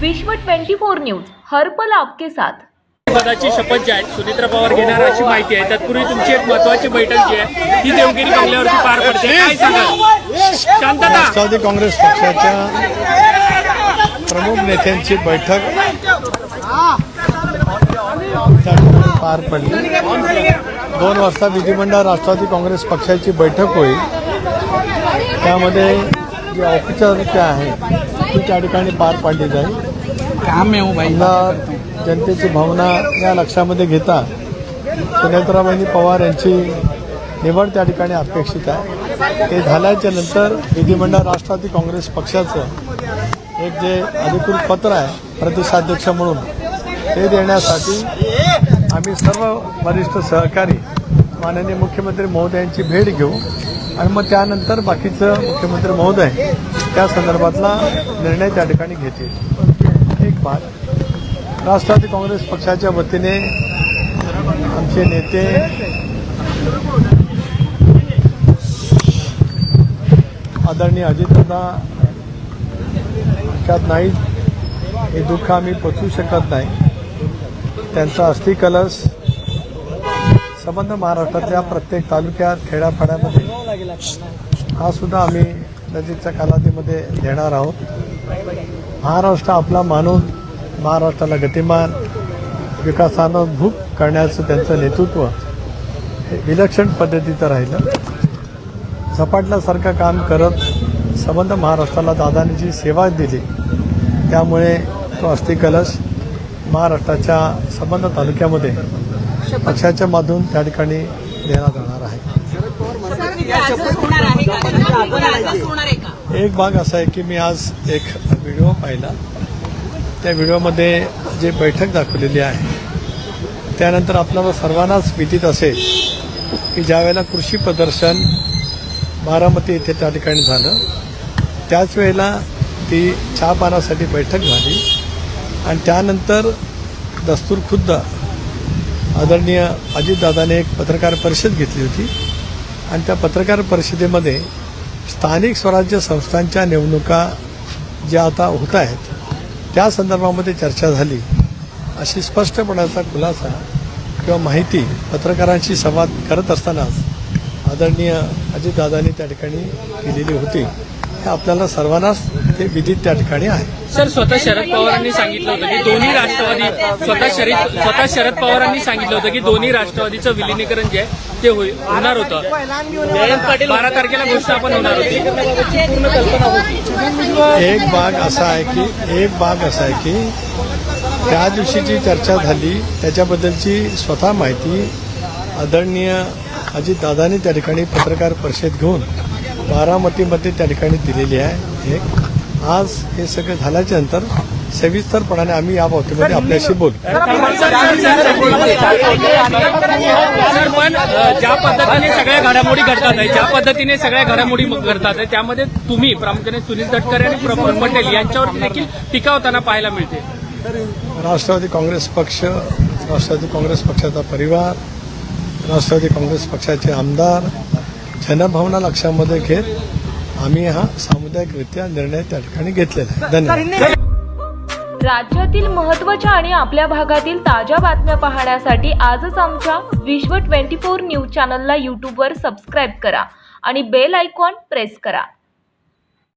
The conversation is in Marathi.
विश्व 24 न्यूज हर्पल आपके साथ. पदाची शपथ जी आहे सुनित्रा पवार घेणार अशी माहिती आहे. तत्पूर्वी तुमची एक महत्वाची बैठक जी आहे ती देवगिरी बंगल्यावरती पार पडते. काय सांगाल? शांतता. राष्ट्रवादी काँग्रेस पक्षाच्या प्रमुख नेत्यांची बैठक पार पडली. दोन वाजता विधिमंडळ राष्ट्रवादी काँग्रेस पक्षाची बैठक होईल. त्यामध्ये जी औपचारिकता आहे ती त्या ठिकाणी पार पाडली जाईल. काम है वो भाई आमदार जनतेची भावना या लक्षामध्ये घेता सुनेत्राबाई पवार यांची निवड त्या ठिकाणी अपेक्षित आहे. ते झाल्याच्यानंतर विधिमंडळ राष्ट्रवादी काँग्रेस पक्षाचं एक जे अधिकृत पत्र आहे प्रदेशाध्यक्ष म्हणून ते देण्यासाठी आम्ही सर्व वरिष्ठ सहकारी माननीय मुख्यमंत्री महोदयांची भेट घेऊ. आणि मग त्यानंतर बाकीचं मुख्यमंत्री महोदय त्या संदर्भातला निर्णय त्या ठिकाणी घेतील. एक बात. राष्ट्रवादी काँग्रेस पक्षाच्या वतीने आमचे नेते आदरणीय अजितदादा त्यात नाही हे दुःख आम्ही पचवू शकत नाही. त्यांचा अस्थिकलश संबंध महाराष्ट्रातल्या प्रत्येक तालुक्यात खेड्यापाड्यामध्ये हा सुद्धा आम्ही नजीकच्या कालावधीमध्ये देणार आहोत. महाराष्ट्र आपला मानून महाराष्ट्राला गतिमान विकासानं भूक करण्याचं त्यांचं नेतृत्व हे विलक्षण पद्धतीचं राहिलं. झपाटल्यासारखं काम करत संबंध महाराष्ट्राला दादांनी जी सेवा दिली. त्यामुळे तो अस्थिकलश महाराष्ट्राच्या संबंध तालुक्यामध्ये पक्षाच्या माध्यमातून त्या ठिकाणी देण्यात जाणार आहे. एक भाग असा आहे की मी आज एक व्हिडिओ पाहिला. त्या व्हिडिओमध्ये जे बैठक दाखवलेली आहे त्यानंतर आपल्याला सर्वांनाच विदित असेल की ज्यावेळेला कृषी प्रदर्शन बारामती येथे त्या ठिकाणी झालं त्याच वेळेला ती चहा पानासाठी बैठक झाली आणि त्यानंतर दस्तूर खुद्द आदरणीय अजितदादाने एक पत्रकार परिषद घेतली होती. आणि त्या पत्रकार परिषदेमध्ये स्थानिक स्वराज्य संस्थांच्या निवडणुका ज्या आता होत आहेत त्या संदर्भामध्ये चर्चा झाली. अशी स्पष्टपणाचा खुलासा किंवा माहिती पत्रकारांशी संवाद करत असतानाच आदरणीय अजितदादांनी त्या ठिकाणी केलेली होती. हे आपल्याला सर्वांनाच ते विदित त्या ठिकाणी आहे. सर स्वतः शरद पवारांनी सांगितलं होतं की दोन्ही राष्ट्रवादी स्वतः शरद स्वतः शरद पवारांनी सांगितलं होतं की दोन्ही राष्ट्रवादीचं विलिनीकरण जे आहे ते होईल होणार होतं. बारा तारखेला घोषणा पण होणार होती. एक भाग असा आहे की एक भाग असा आहे की त्या दिवशी जी चर्चा झाली त्याच्याबद्दलची स्वतः माहिती आदरणीय अजितदादांनी त्या ठिकाणी पत्रकार परिषद घेऊन बारामतीमध्ये त्या ठिकाणी दिलेली आहे. एक आज हे सगळं झाल्याच्यानंतर सविस्तरपणाने आम्ही या बाबतीमध्ये आपल्याशी बोलू. पण ज्या पद्धतीने सगळ्या घडामोडी घडतात आहे ज्या पद्धतीने सगळ्या घडामोडी घडतात आहे त्यामध्ये तुम्ही प्रामुख्याने सुनील तटकरे आणि प्रफुल्ल पटेल यांच्यावरती देखील टीका होताना पाहायला मिळते. राष्ट्रवादी काँग्रेस पक्ष राष्ट्रवादी काँग्रेस पक्षाचा परिवार राष्ट्रवादी काँग्रेस पक्षाचे आमदार जनभावना लक्षामध्ये घेत आम्ही हा सामुदायिकरित्या निर्णय त्या ठिकाणी घेतलेला आहे. धन्यवाद. राज्यातील महत्त्वाच्या आणि आपल्या भागातील ताज्या बातम्या पाहण्यासाठी आजच आमच्या विश्व 24 न्यूज चॅनलला यूट्यूबवर सबस्क्राईब करा आणि बेल आयकॉन प्रेस करा.